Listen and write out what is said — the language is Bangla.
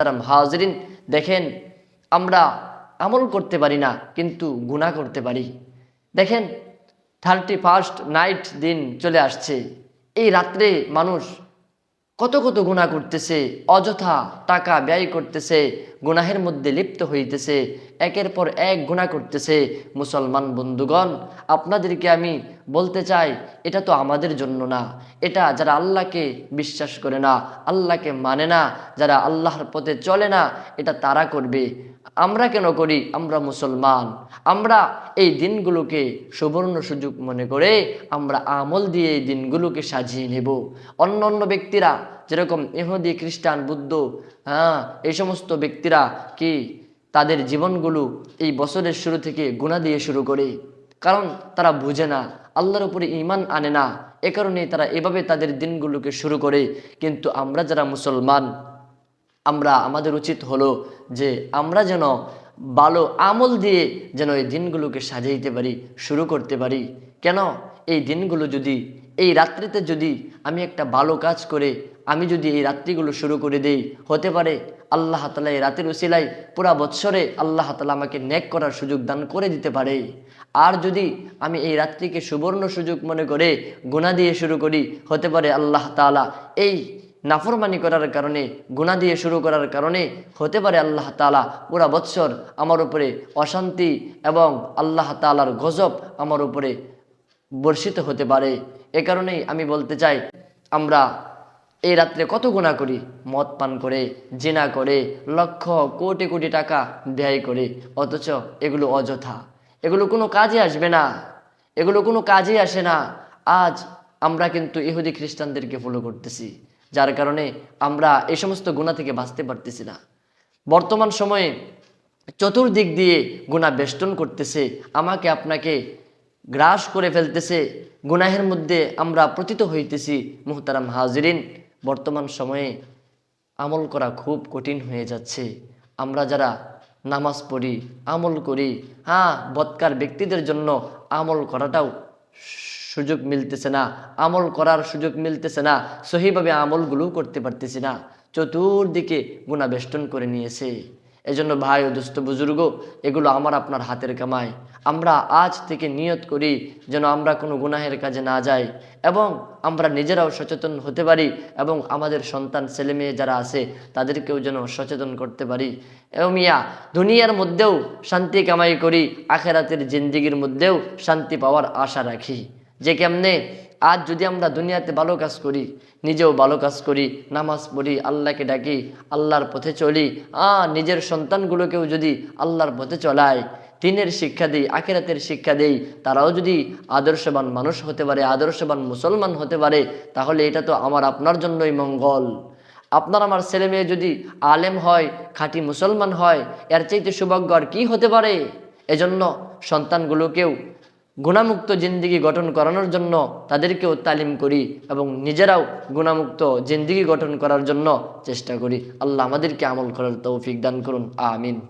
হাজরিন, দেখেন, আমরা আমল করতে পারি না, কিন্তু গুণা করতে পারি। দেখেন থার্টি ফার্স্ট নাইট দিন চলে আসছে। এই রাত্রে মানুষ কত কত গুণা করতেছে, অযথা টাকা ব্যয় করতেছে, গুনাহের মধ্যে লিপ্ত হইতেছে, একের পর এক গুণা করতেছে। মুসলমান বন্ধুগণ, আপনাদেরকে আমি বলতে চাই, এটা তো আমাদের জন্য না। এটা যারা আল্লাহকে বিশ্বাস করে না, আল্লাহকে মানে না, যারা আল্লাহর পথে চলে না, এটা তারা করবে। আমরা কেন করি? আমরা মুসলমান। আমরা এই দিনগুলোকে সুবর্ণ সুযোগ মনে করে আমরা আমল দিয়ে এই দিনগুলোকে সাজিয়ে নেব। অন্য অন্য ব্যক্তিরা, যেরকম ইহুদি, খ্রিস্টান, বুদ্ধ হ্যাঁ এই সমস্ত ব্যক্তিরা কি তাদের জীবনগুলো এই বছরের শুরু থেকে গুণা দিয়ে শুরু করে? কারণ তারা বুঝে না, আল্লাহর উপরে ইমান আনে না। এ কারণে তারা এভাবে তাদের দিনগুলোকে শুরু করে। কিন্তু আমরা যারা মুসলমান আমরা, আমাদের উচিত হলো যে আমরা যেন ভালো আমল দিয়ে যেন এই দিনগুলোকে সাজাইতে পারি, শুরু করতে পারি। কেন? এই দিনগুলো যদি, এই রাত্রিতে যদি আমি একটা ভালো কাজ করে, আমি যদি এই রাত্রিগুলো শুরু করে দেই, হতে পারে আল্লাহ তালা এই রাতের উসিলাই পুরা বৎসরে আল্লাহ তালা আমাকে নেক করার সুযোগ দান করে দিতে পারে। আর যদি আমি এই রাত্রিকে সুবর্ণ সুযোগ মনে করে গুণা দিয়ে শুরু করি, হতে পারে আল্লাহ তালা এই নাফরমানি করার কারণে গুণা দিয়ে শুরু করার কারণে হতে পারে আল্লাহ তালা পুরা বৎসর আমার উপরে অশান্তি এবং আল্লাহ তালার গজব আমার উপরে বর্ষিত হতে পারে। এ কারণেই আমি বলতে চাই, আমরা এই রাত্রে কত গুণা করি? মদ পান করে, জিনা করে, লক্ষ কোটি কোটি টাকা ব্যয় করে, অথচ এগুলো অযথা। এগুলো কোনো কাজে আসবে না। এগুলো কোনো কাজে আসে না। আজ আমরা কিন্তু ইহুদি খ্রিস্টানদেরকে ফলো করতেছি। যার কারণে আমরা এই সমস্ত গুণা থেকে বাঁচতে পারতেছি না। বর্তমান সময়ে চতুর্দিক দিয়ে গুণা বেষ্টন করতেছে, আমাকে আপনাকে গ্রাস করে ফেলতেছে, গুনাহের মধ্যে আমরা প্রতীত হইতেছি, মুহতারাম হাজিরিন। বর্তমান সময়ে আমল করা খুব কঠিন হয়ে যাচ্ছে। আমরা যারা নামাজ পড়ি, আমল করি হ্যাঁ বৎকার ব্যক্তিদের জন্য আমল করাটাও সুযোগ মিলতেছে না, আমল করার সুযোগ মিলতেছে না, সহিভাবে আমলগুলো করতে পারতেছি না। চতুর্দিকে গুণাবেষ্টন করে নিয়েছে। এজন্য ভাই ও দুস্থ বুজুর্গ, এগুলো আমার আপনার হাতের কামাই। আমরা আজ থেকে নিয়ত করি যেন আমরা কোনো গুনাহের কাজে না যাই এবং আমরা নিজেরাও সচেতন হতে পারি এবং আমাদের সন্তান ছেলে মেয়ে যারা আছে, তাদেরকেও যেন সচেতন করতে পারি। এবং মিয়া, দুনিয়ার মধ্যেও শান্তি কামাই করি, আখেরাতের জিন্দিগির মধ্যেও শান্তি পাওয়ার আশা রাখি। যে কেমনে আজ যদি আমরা দুনিয়াতে ভালো কাজ করি, নিজেও ভালো কাজ করি, নামাজ পড়ি, আল্লাহকে ডাকি, আল্লাহর পথে চলি আ নিজের সন্তানগুলোকেও যদি আল্লাহর পথে চলাই, দিনের শিক্ষা দিই, আখেরাতের শিক্ষা দেই, তারাও যদি আদর্শবান মানুষ হতে পারে, আদর্শবান মুসলমান হতে পারে, তাহলে এটা তো আমার আপনার জন্যই মঙ্গল। আপনার আমার ছেলে মেয়ে যদি আলেম হয়, খাঁটি মুসলমান হয়, এর চাইতে সৌভাগ্য আর কী হতে পারে? এজন্য সন্তানগুলোকেও গুণামুক্ত জিন্দিগি গঠন করানোর জন্য তাদেরকেও তালিম করি এবং নিজেরাও গুণামুক্ত জিন্দিগি গঠন করার জন্য চেষ্টা করি। আল্লাহ আমাদেরকে আমল করার তৌফিক দান করুন। আমিন।